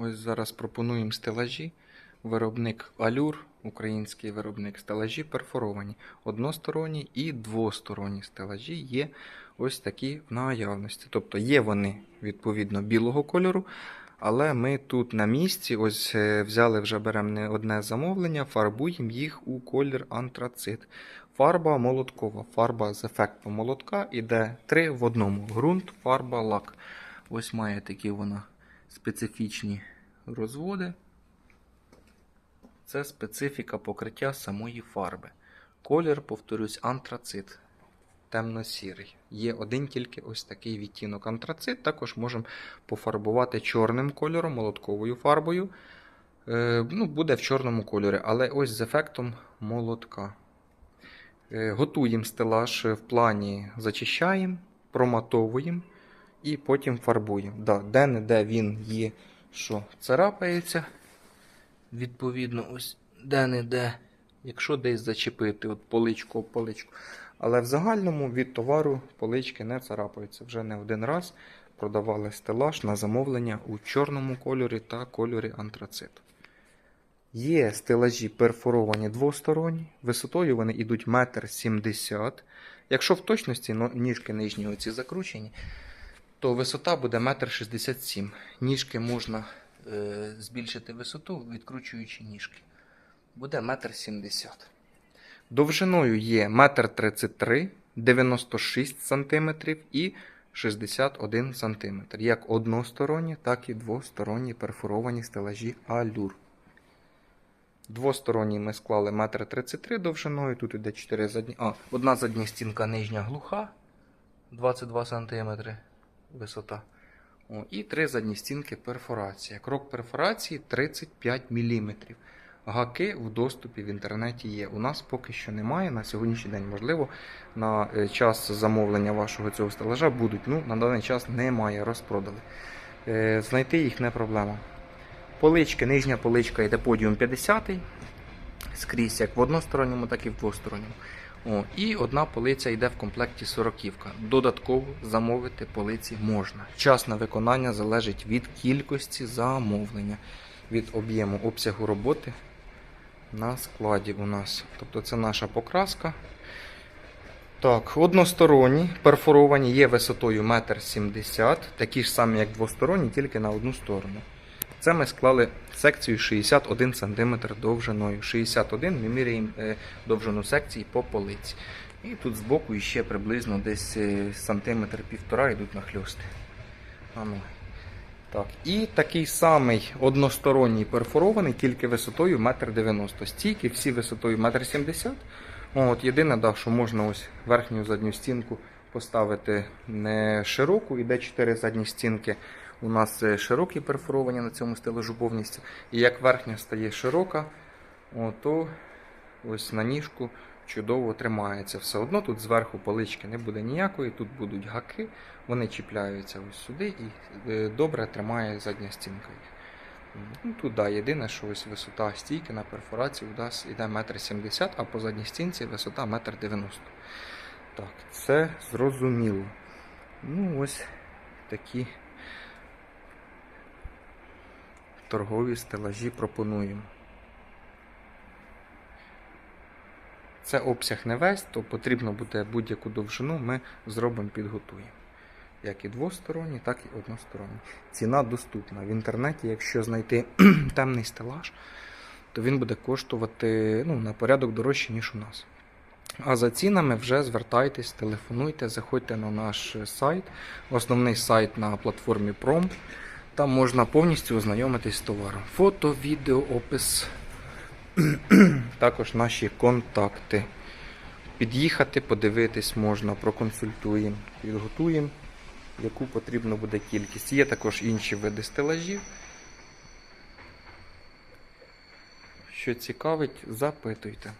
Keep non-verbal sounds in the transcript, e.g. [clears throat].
Ось зараз пропонуємо стелажі. Виробник Алюр, український виробник стелажі перфоровані. Односторонні і двосторонні стелажі є ось такі в наявності. Тобто є вони відповідно білого кольору. Але ми тут на місці ось е, взяли вже беремо не одне замовлення, фарбуємо їх у колір антрацит. Фарба молоткова, фарба з ефектом молотка іде три в одному: ґрунт, фарба, лак. Ось має такі вона специфічні розводи. Це специфіка покриття самої фарби. Колір, повторюсь, антрацит. Темно-сірий. Є один тільки ось такий відтінок антрацит. Також можемо пофарбувати чорним кольором, молотковою фарбою. Е, ну, Буде в чорному кольорі, але ось з ефектом молотка. Е, Готуємо стелаж в плані зачищаємо, проматовуємо і потім фарбуємо. Да, Де-не-де він є, що царапається. Відповідно, ось де-не-де, якщо десь зачепити от поличку поличку. Але в загальному від товару полички не царапаються. Вже не один раз продавали стелаж на замовлення у чорному кольорі та кольорі антрациту. Є стелажі перфоровані двосторонні, висотою вони йдуть 1,70 м. Якщо в точності ніжки нижні оці закручені, то висота буде 1,67 м. Ніжки можна е, збільшити висоту, відкручуючи ніжки. Буде 1,70 м. Довжиною є 1,33 м, 96 см і 61 см. Як односторонні, так і двосторонні перфоровані стелажі алюр. Двосторонній ми склали 1,33 м довжиною, тут іде 4 задні. А, одна задня стінка нижня глуха 22 см висота. О, і три задні стінки перфорація. Крок перфорації 35 мм. Гаки в доступі в інтернеті є. У нас поки що немає. На сьогоднішній день, можливо, на е, час замовлення вашого цього стелажа будуть. Ну, на даний час немає, розпродали. Е, Знайти їх не проблема. Полички, нижня поличка йде подіум 50 скрізь, як в односторонньому, так і в двосторонньому. О, і одна полиця йде в комплекті 40 Додатково замовити полиці можна. Час на виконання залежить від кількості замовлення, від об'єму обсягу роботи на складі у нас. Тобто це наша покраска. Так, односторонні, перфоровані є висотою 1,70 м, такі ж самі, як двосторонні, тільки на одну сторону. Це ми склали секцію 61 см довжиною. 61 ми міряємо е, довжину секції по полиці. І тут збоку ще приблизно десь е, сантиметр півтора йдуть нахльости. Так, і такий самий односторонній перфорований, тільки висотою 1,90 м. Стійки всі висотою 1,70 м. От, єдине, да, що можна ось верхню задню стінку поставити не широку, іде 4 задні стінки. У нас е, широкі перфоровані на цьому стелажу повністю. І як верхня стає широка, то ось на ніжку чудово тримається. Все одно тут зверху полички не буде ніякої, тут будуть гаки, вони чіпляються ось сюди і е, добре тримає задня стінка їх. Ну, тут да, єдине, що ось висота стійки на перфорацію у нас йде 1,70 м, а по задній стінці висота 1,90 м. Так, це зрозуміло. Ну, ось такі торгові стелажі пропонуємо. Це обсяг не весь, то потрібно буде будь-яку довжину, ми зробимо, підготуємо. Як і двосторонні, так і односторонні. Ціна доступна. В інтернеті, якщо знайти [clears throat] темний стелаж, то він буде коштувати ну, на порядок дорожче, ніж у нас. А за цінами вже звертайтесь, телефонуйте, заходьте на наш сайт, основний сайт на платформі Prom. Там можна повністю ознайомитись з товаром. Фото, відео, опис. [clears throat] Також наші контакти. Під'їхати, подивитись можна, проконсультуємо, підготуємо, яку потрібно буде кількість. Є також інші види стелажів. Що цікавить, запитуйте.